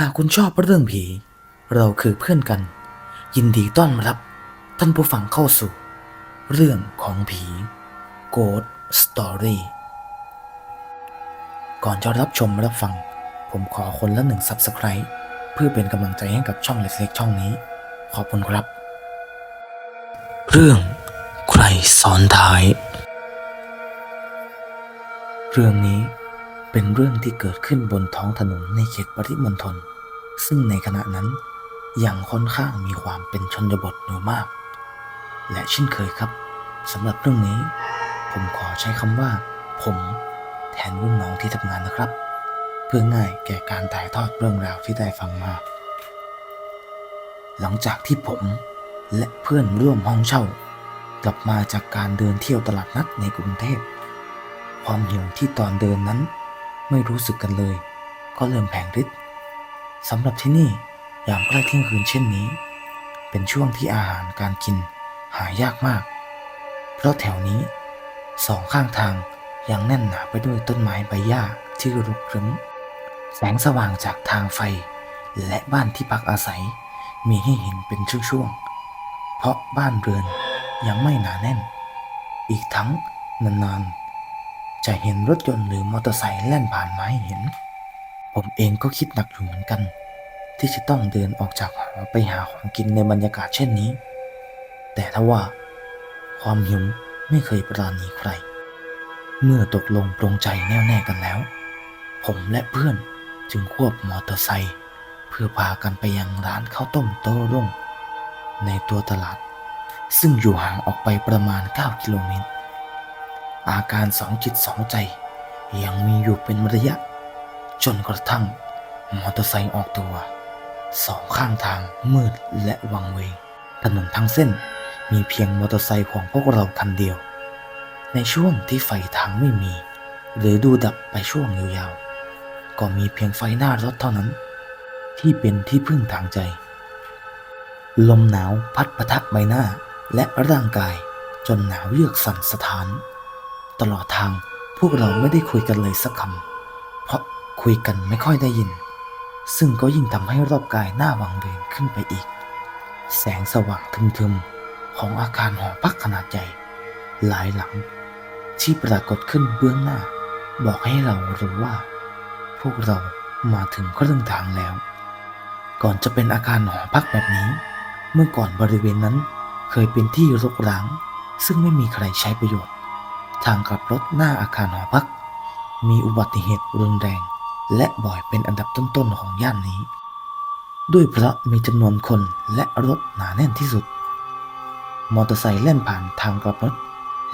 หากคุณชอบเรื่องผี เราคือเพื่อนกัน ยินดีต้อนรับ ท่านผู้ฟังเข้าสู่ เรื่องของผี Ghost Story ก่อนจะรับชมรับฟัง ผมขอคนละหนึ่ง Subscribe เพื่อเป็นกำลังใจให้กับช่องเล็กๆช่องนี้ ขอบคุณครับ เรื่องใครซ้อนท้าย เรื่องนี้ เป็นเรื่องที่เกิดขึ้นบนท้องถนนในเขตปริมณฑลซึ่งในขณะนั้นยังค่อนข้างมีความเป็นชนบทอยู่มาก และเช่นเคยครับสำหรับเรื่องนี้ ผมขอใช้คำว่า ผมแทนรุ่นน้องที่ทำงานนะครับ เพื่อง่ายแก่การถ่ายทอดเรื่องราวที่ได้ฟังมา หลังจากที่ผมและเพื่อนร่วมห้องเช่า กลับมาจากการเดินเที่ยวตลาดนัดในกรุงเทพความหิวที่ตอนเดินนั้น ไม่รู้สึกกันเลย ก็เริ่มแผงฤทธิ์สำหรับที่นี่ยามใกล้เที่ยงคืนเช่นนี้ เป็นช่วงที่อาหารการกินหายากมาก เพราะแถวนี้สองข้างทางยังแน่นหนาไปด้วยต้นไม้ใบหญ้าที่รุกรึ้ม แสงสว่างจากทางไฟ และบ้านที่พักอาศัย มีให้เห็นเป็นช่วงๆ เพราะบ้านเรือนยังไม่หนาแน่น อีกทั้งนานๆ จะเห็นรถยนต์หรือมอเตอร์ไซค์แล่นผ่านมาให้เห็น ผมเองก็คิดหนักอยู่เหมือนกัน ที่จะต้องเดินออกจากหอไปหาของกินในบรรยากาศเช่นนี้ แต่ถ้าว่า ความหิวไม่เคยปราณีใคร เมื่อตกลงปรงใจแน่วแน่กันแล้ว ผมและเพื่อนจึงควบมอเตอร์ไซค์เพื่อพากันไปยังร้านข้าวต้มโต้รุ่งในตัวตลาด ซึ่งอยู่ห่างออกไปประมาณ 9 กิโลเมตร อาการสองจิตสองใจ ยังมีอยู่เป็นระยะ จนกระทั่งมอเตอร์ไซค์ออกตัว สองข้างทางมืดและวังเวง ถนนทั้งเส้นมีเพียงมอเตอร์ไซค์ของพวกเราคันเดียว ในช่วงที่ไฟทางไม่มี หรือดูดับไปช่วงยาวๆ ก็มีเพียงไฟหน้ารถเท่านั้น ที่เป็นที่พึ่งทางใจ ลมหนาวพัดปะทะใบหน้าและร่างกายจนหนาวเยือกสั่นสะท้าน ตลอดทางพวกเราไม่ได้คุยกันเลยสักคำ เพราะคุยกันไม่ค่อยได้ยิน ซึ่งก็ยิ่งทำให้รอบกายหน้าวังเวงขึ้นไปอีก แสงสว่างทึมๆ ของอาคารหอพักขนาดใหญ่ หลายหลัง ที่ปรากฏขึ้นเบื้องหน้า บอกให้เรารู้ว่า พวกเรามาถึงครึ่งทางแล้ว ก่อนจะเป็นอาคารหอพักแบบนี้ เมื่อก่อนบริเวณนั้นเคยเป็นที่รกร้าง ซึ่งไม่มีใครใช้ประโยชน์ ทางกลับรถหน้าอาคารหอพัก มีอุบัติเหตุรุนแรง และบ่อยเป็นอันดับต้นๆของย่านนี้ ด้วยเพราะมีจำนวนคนและรถหนาแน่นที่สุด มอเตอร์ไซค์แล่นผ่านทางกลับรถ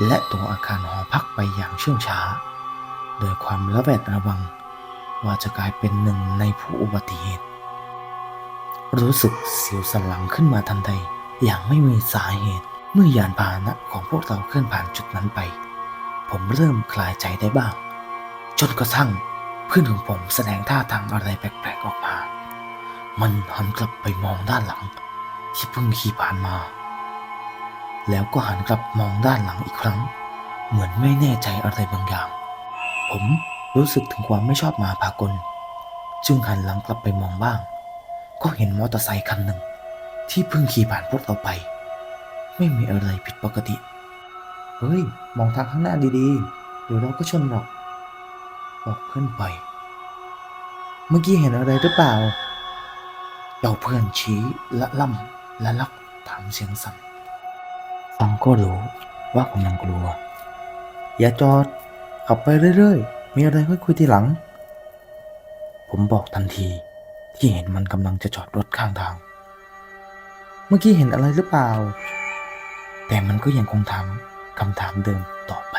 และตัวอาคารหอพักไปอย่างเชื่องช้า โดยความระแวดระวัง ว่าจะกลายเป็นหนึ่งในผู้อุบัติเหตุ รู้สึกเสียวสันหลังขึ้นมาทันใดอย่างไม่มีสาเหตุเมื่อยานพาหนะของพวกเราเคลื่อนผ่านจุดนั้นไป ผมเริ่มคลายใจได้บ้าง จนกระทั่งเพื่อนของผมแสดงท่าทางอะไรแปลกๆออกมา มันหันกลับไปมองด้านหลัง ที่เพิ่งขี่ผ่านมา แล้วก็หันกลับมองด้านหลังอีกครั้ง เหมือนไม่แน่ใจอะไรบางอย่าง ผมรู้สึกถึงความไม่ชอบมาพากล จึงหันหลังกลับไปมองบ้าง ก็เห็นมอเตอร์ไซค์คันหนึ่ง ที่เพิ่งขี่ผ่านพวกเราไป ไม่มีอะไรผิดปกติ เฮ้ย มองทางข้างหน้าดีๆ เดี๋ยวเราก็ชนหรอก บอกเพื่อนไป เมื่อกี้เห็นอะไรหรือเปล่าเจ้าเพื่อนชี้ละล่ำและลักถามเสียงสั่นฟังก็รู้ว่ากำลังกลัว อย่าจอด ขับไปเรื่อยๆ มีอะไรค่อยคุยทีหลัง ผมบอกทันทีที่เห็นมันกำลังจะจอดรถข้างทาง เมื่อกี้เห็นอะไรหรือเปล่า แต่มันก็ยังคงถาม คำถามเดิมต่อไป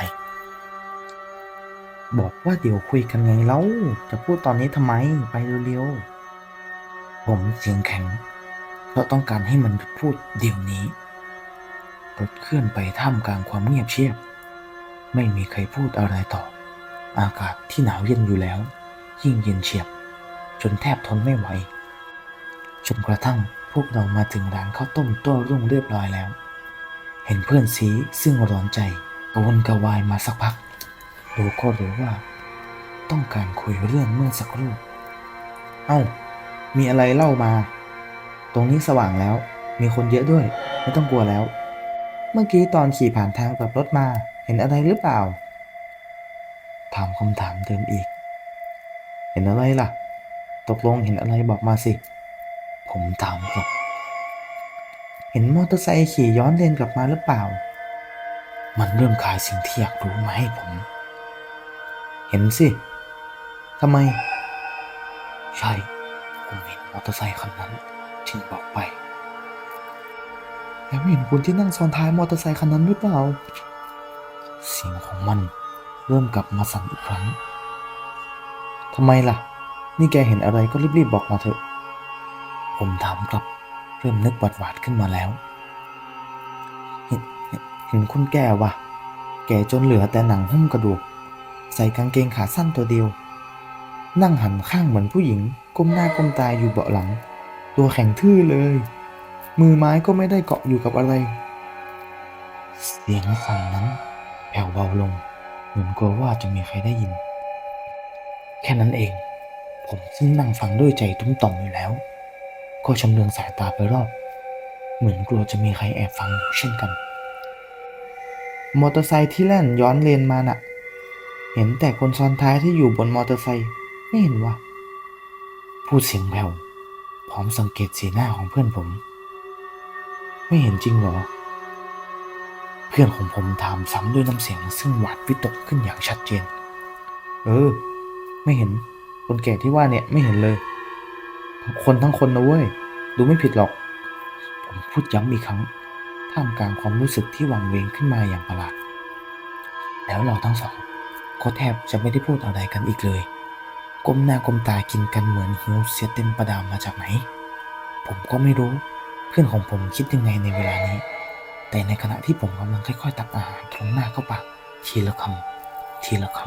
บอกว่าเดี๋ยวคุยกันไงแล้วจะพูดตอนนี้ทำไมไปเร็วๆผมเสียงแข็งเพราะต้องการให้มันพูดเดี๋ยวนี้รถเคลื่อนไปท่ามกลางความเงียบเชียบ ไม่มีใครพูดอะไรต่อ อากาศที่หนาวเย็นอยู่แล้ว ยิ่งเย็นเฉียบ จนแทบทนไม่ไหวจนกระทั่งพวกเรามาถึงร้านข้าวต้มโต้รุ่งเรียบร้อยแล้ว เห็นเพื่อนซีซึ่งร้อนใจกวนกระวายมาสักพักรู้ก็รู้ว่า ต้องการคุยเรื่องเมื่อสักครู่ เอ้า มีอะไรเล่ามา ตรงนี้สว่างแล้ว มีคนเยอะด้วย ไม่ต้องกลัวแล้ว เมื่อกี้ตอนขี่ผ่านทางกับรถมา เห็นอะไรหรือเปล่า ถามคำถามเดิมอีก เห็นอะไรล่ะ ตกลงเห็นอะไรบอกมาสิ ผมถามกลับ เห็นมอเตอร์ไซค์ขี่ย้อนเลนกลับมาหรือเปล่า มันเริ่มขายสิ่งที่อยากรู้มาให้ผม เห็นสิทำไม ใช่ ผมเห็นมอเตอร์ไซค์คันนั้นจึงบอกไปแล้วเห็นคนที่นั่งซ้อนท้ายมอเตอร์ไซค์คันนั้นหรือเปล่า เสียงของมันเริ่มกลับมาสั่นอีกครั้งทำไมล่ะ นี่แกเห็นอะไรก็รีบๆบอกมาเถอะ ผมถามกลับ เริ่มนึกหวาดๆขึ้นมาแล้ว เห็นเห็นเห็นคนแก่วะแก่จนเหลือแต่หนังหุ้มกระดูก ใส่กางเกงขาสั้นตัวเดียว นั่งหันข้างเหมือนผู้หญิง ก้มหน้าก้มตาอยู่เบาะหลัง ตัวแข็งทื่อเลย มือไม้ก็ไม่ได้เกาะอยู่กับอะไร เสียงสั่นนั้นแผ่วเบาลง เหมือนกลัวว่าจะมีใครได้ยิน แค่นั้นเอง ผมซึ่งนั่งฟังด้วยใจตุ้มต่อมอยู่แล้ว ก็ชำเลืองสายตาไปรอบ เหมือนกลัวจะมีใครแอบฟังเช่นกัน มอเตอร์ไซค์ที่แล่นย้อนเลนมาน่ะ เห็นแต่คนซ้อนท้ายที่อยู่บนมอเตอร์ไซค์ไม่เห็นวะพูดเสียงแผ่วพร้อมสังเกตสีหน้าของเพื่อนผม ไม่เห็นจริงเหรอ เพื่อนของผมถามซ้ำด้วยน้ำเสียงซึ่งหวาดวิตกขึ้นอย่างชัดเจน เออ ไม่เห็นคนแก่ที่ว่าเนี่ยไม่เห็นเลย คนทั้งคนนะเว้ย ดูไม่ผิดหรอก ผมพูดย้ำอีกครั้ง ท่ามกลางความรู้สึกที่หวังเวงขึ้นมาอย่างประหลาด แล้วเราทั้งสอง ก็แทบจะไม่ได้พูดอะไรกันอีกเลย ก้มหน้าก้มตากินกันเหมือนหิวเสียเต็มประดามมาจากไหน ผมก็ไม่รู้ เพื่อนของผมคิดยังไงในเวลานี้ แต่ในขณะที่ผมกำลังค่อยๆ ตักอาหารตรงหน้าเข้าปากทีละคำทีละค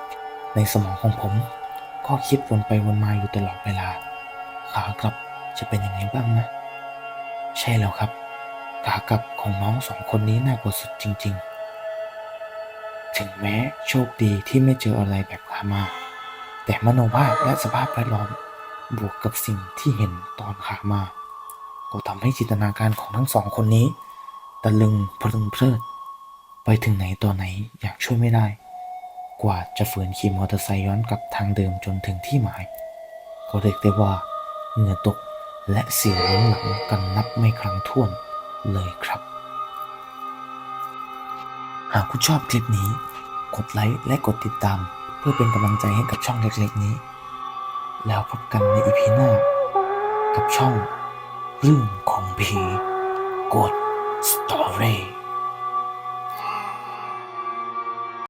ำในสมองของผมก็คิดวนไปวนมาอยู่ตลอดเวลา ขากลับจะเป็นยังไงบ้างนะ ใช่แล้วครับขากลับของน้องสองคนนี้น่ากลัวสุดจริง ๆ ถึงแม้โชคดีที่ไม่เจออะไรแบบขามา แต่มโนภาพและสภาพแวดล้อมบวกกับสิ่งที่เห็นตอนขามา ก็ทำให้จินตนาการของทั้งสองคนนี้ ตะลึงพลึงเพลิด ไปถึงไหนต่อไหนอยางช่วยไม่ได้ กว่าจะฝืนขี่มอเตอร์ไซค์ย้อนกลับทางเดิมจนถึงที่หมาย ก็เรียกได้ว่า เหงื่อตกและเสียงล้มหลังกันนับไม่ครั้งถ้วนเลยครับ หากคุณชอบคลิปนี้ กดไลค์และกดติดตาม เพื่อเป็นกำลังใจให้กับช่องเล็กๆนี้ แล้วพบกันในอีพีหน้า กับช่องเรื่องของผีกดสตอรี่